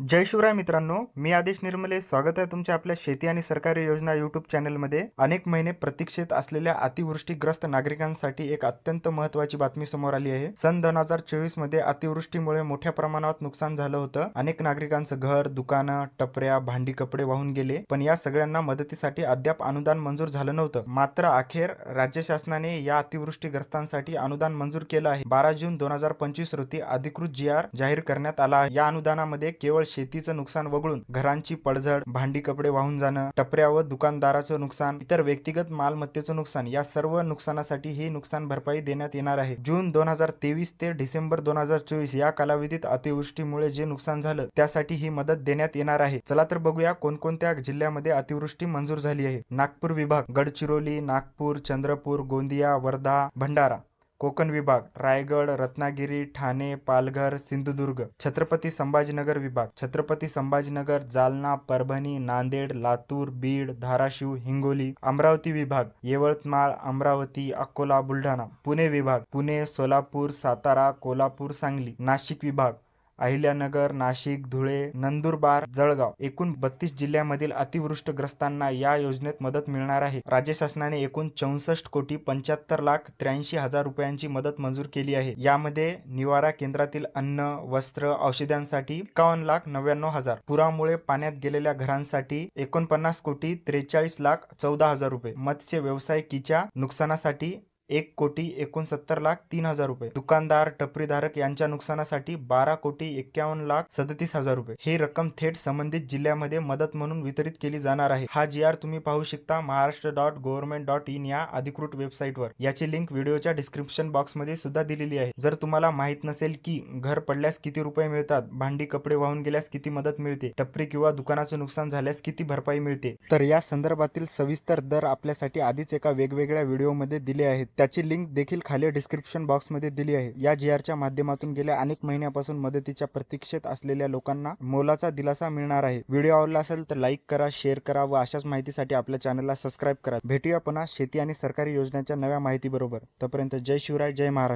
जय शिवराय मित्रांनो मी आदेश निर्मले. स्वागत आहे तुमच्या आपल्या शेती आणि सरकारी योजना युट्यूब चॅनलमध्ये अनेक महिने प्रतीक्षेत असलेल्या अतिवृष्टीग्रस्त नागरिकांसाठी एक अत्यंत महत्वाची बातमी समोर आली आहे. सन दोन हजार चोवीसमध्ये अतिवृष्टीमुळे मोठ्या प्रमाणात नुकसान झालं होतं. अनेक नागरिकांचं घर दुकानं टपऱ्या भांडी कपडे वाहून गेले. पण या सगळ्यांना मदतीसाठी अद्याप अनुदान मंजूर झालं नव्हतं. मात्र अखेर राज्य शासनाने या अतिवृष्टीग्रस्तांसाठी अनुदान मंजूर केलं आहे. बारा जून दोन हजार पंचवीस रोजी अधिकृत जी आर जाहीर करण्यात आला या अनुदानामध्ये केवळ शेतीचं नुकसान वगळून घरांची पडझड भांडी कपडे वाहून जाणं टपऱ्या व दुकानदाराचं नुकसान इतर व्यक्तिगत मालमत्तेचं नुकसान या सर्व नुकसानासाठी ही नुकसान भरपाई देण्यात येणार आहे. जून दोन हजार तेवीस ते डिसेंबर दोन हजार चोवीस या कालावधीत अतिवृष्टीमुळे जे नुकसान झालं त्यासाठी ही मदत देण्यात येणार आहे. चला तर बघूया कोणकोणत्या जिल्ह्यामध्ये अतिवृष्टी मंजूर झाली आहे. नागपूर विभाग गडचिरोली नागपूर चंद्रपूर गोंदिया वर्धा भंडारा. कोकण विभाग रायगड रत्नागिरी ठाणे पालघर सिंधुदुर्ग छत्रपती संभाजीनगर विभाग छत्रपती संभाजीनगर जालना परभणी नांदेड लातूर बीड धाराशिव हिंगोली अमरावती विभाग यवतमाळ अमरावती अकोला बुलढाणा पुणे विभाग पुणे सोलापूर सातारा कोल्हापूर सांगली नाशिक विभाग अहिल्यानगर नाशिक धुळे नंदुरबार जळगाव एकूण बत्तीस जिल्ह्यामधील अतिवृष्टग्रस्तांना या योजनेत मदत मिळणार आहे. राज्य शासनाने एकूण चौसष्ट कोटी पंच्याहत्तर लाख त्र्याऐंशी हजार रुपयांची मदत मंजूर केली आहे. यामध्ये निवारा केंद्रातील अन्न वस्त्र औषधांसाठी एकावन्न लाख नव्याण्णव हजार पुरामुळे पाण्यात गेलेल्या घरांसाठी एकोणपन्नास कोटी त्रेचाळीस लाख चौदा हजार रुपये मत्स्य व्यावसायिकीच्या नुकसानासाठी एक कोटी एकोणसत्तर लाख तीन हजार रुपये. दुकानदार टपरीधारक यांच्या नुकसानासाठी बारा कोटी एक्क्यावन्न लाख सदतीस हजार रुपये. ही रक्कम थेट संबंधित जिल्ह्यामध्ये मदत म्हणून वितरित केली जाणार आहे. हा जी आर तुम्ही पाहू शकता Maharashtra dot government dot in या अधिकृत वेबसाईटवर याची लिंक व्हिडिओच्या डिस्क्रिप्शन बॉक्समध्ये सुद्धा दिलेली आहे. जर तुम्हाला माहीत नसेल की घर पडल्यास किती रुपये मिळतात भांडी कपडे वाहून गेल्यास किती मदत मिळते टपरी किंवा दुकानाचं नुकसान झाल्यास किती भरपाई मिळते तर या संदर्भातील सविस्तर दर आपल्यासाठी आधीच एका वेगवेगळ्या व्हिडिओमध्ये दिले आहेत. त्याची लिंक देखील खाली डिस्क्रिप्शन बॉक्समध्ये दिली आहे. या जी आरच्या माध्यमातून गेल्या अनेक महिन्यापासून मदतीच्या प्रतीक्षेत असलेल्या लोकांना मोलाचा दिलासा मिळणार आहे. व्हिडिओ आवडला असेल तर लाईक करा शेअर करा व अशाच माहितीसाठी आपल्या चॅनलला सबस्क्राईब करा. भेटूया पुन्हा शेती आणि सरकारी योजनांच्या नव्या माहितीबरोबर. तोपर्यंत जय शिवराय जय महाराज.